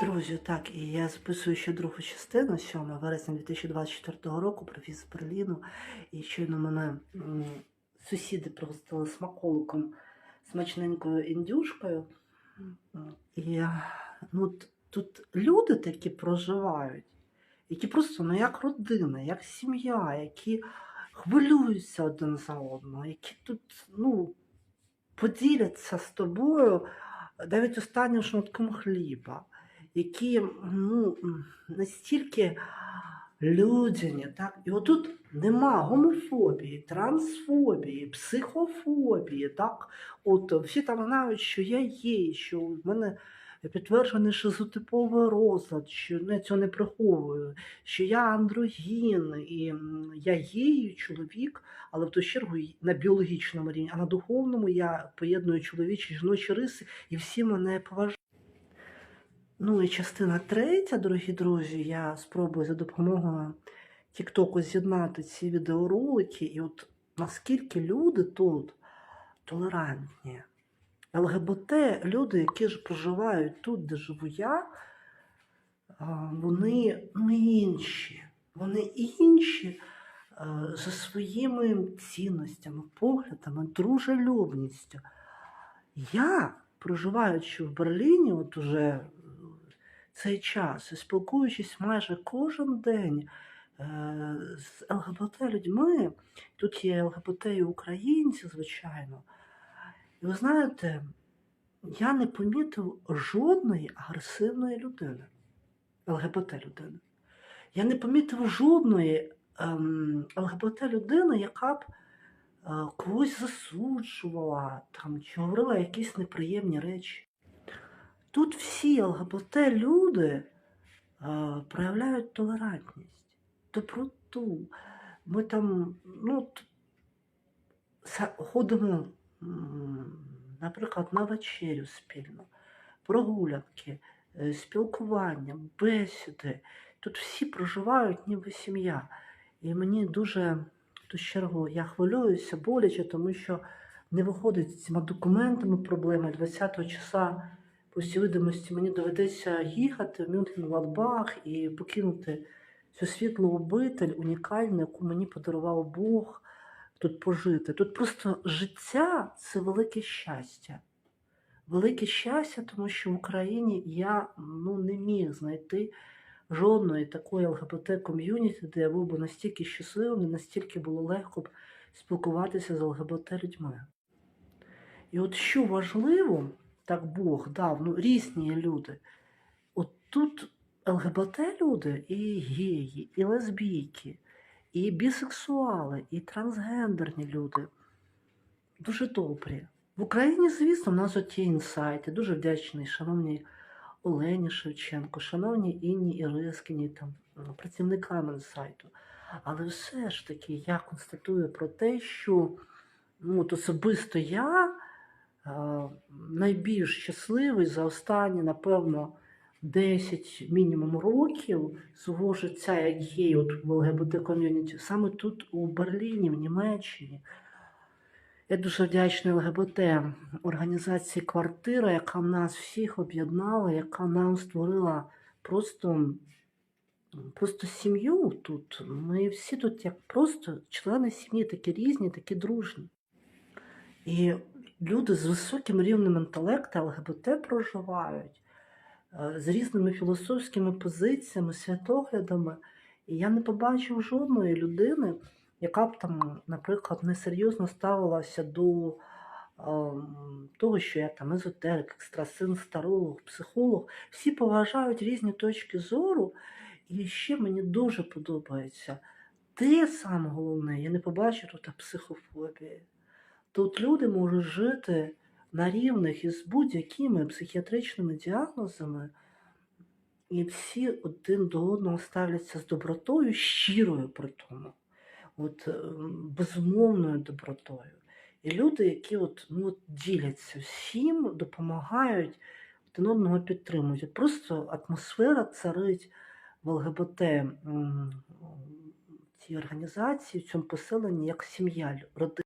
Друзі, так, і я записую ще другу частину 7 вересня 2024 року про віз з Берліну. І щойно мене сусіди пригостили смаколиком смачненькою індюшкою. І ну, тут люди такі проживають, які просто ну, як родина, як сім'я, які хвилюються один за одного, які тут ну, поділяться з тобою навіть останнім шматком хліба, які ну, настільки людяні, так? І отут нема гомофобії, трансфобії, психофобії, так? От всі там знають, що я є, що в мене підтверджений шизотиповий розлад, що я цього не приховую, що я андрогін, і я гею, чоловік, але в ту чергу на біологічному рівні, а на духовному я поєдную чоловічі жіночі риси, і всі мене поважають. Ну і частина третя, дорогі друзі, я спробую за допомогою Тіктоку з'єднати ці відеоролики, і от наскільки люди тут толерантні. ЛГБТ, люди, які ж проживають тут, де живу я, вони ну, інші. Вони інші е, за своїми цінностями, поглядами, дружелюбністю. Я, проживаючи в Берліні, от уже цей час, спілкуючись майже кожен день е, з ЛГБТ-людьми, тут є ЛГБТ і українці, звичайно. І ви знаєте, я не помітив жодної агресивної людини, ЛГБТ-людини. Я не помітив жодної ем, ЛГБТ-людини, яка б е, когось засуджувала там, чи говорила якісь неприємні речі. Тут всі ЛГБТ-люди е, проявляють толерантність, доброту. Ми там, ну, ходимо, наприклад, на вечерю спільно, прогулянки, е, спілкування, бесіди. Тут всі проживають ніби сім'я. І мені дуже ту чергу я хвилююся боляче, тому що не виходить з цими документами проблеми. 20-го числа по всій видимості мені доведеться їхати в Мюнхен-Гладбах і покинути цю світлу обитель, унікальну, яку мені подарував Бог тут пожити. Тут просто життя це велике щастя. Велике щастя, тому що в Україні я ну, не міг знайти жодної такої ЛГБТ-ком'юніті, де я був би настільки щасливим, і настільки було легко б спілкуватися з ЛГБТ-людьми. І от що важливо, так Бог дав, ну різні люди. От тут ЛГБТ-люди і геї, і лесбійки, і бісексуали, і трансгендерні люди дуже добрі. В Україні, звісно, в нас оті інсайти. Дуже вдячний, шановній Олені Шевченко, шановній Інні Ірискіні, там, ну, працівникам інсайту. Але все ж таки я констатую про те, що ну, от особисто я найбільш щасливий за останні, напевно, 10 мінімум років свого життя, як є от в ЛГБТ ком'юніті, саме тут, у Берліні, в Німеччині. Я дуже вдячна ЛГБТ організації Квартира, яка нас всіх об'єднала, яка нам створила просто, просто сім'ю тут. Ми всі тут як просто члени сім'ї, такі різні, такі дружні. І люди з високим рівнем інтелекту ЛГБТ проживають, е, з різними філософськими позиціями, святоглядами. І я не побачив жодної людини, яка б там, наприклад, несерйозно ставилася до ем, того, що я там езотерик, екстрасенс, старолог, психолог. Всі поважають різні точки зору. І ще мені дуже подобається те саме головне, я не побачу тут психофобії. Тут люди можуть жити на рівних із будь-якими психіатричними діагнозами, і всі один до одного ставляться з добротою, щирою при тому, от, ем, безумовною добротою. І люди, які от, ну, от діляться всім, допомагають, один одного підтримують. От просто атмосфера царить в ЛГБТ цій організації, в цьому поселенні як сім'я, родина.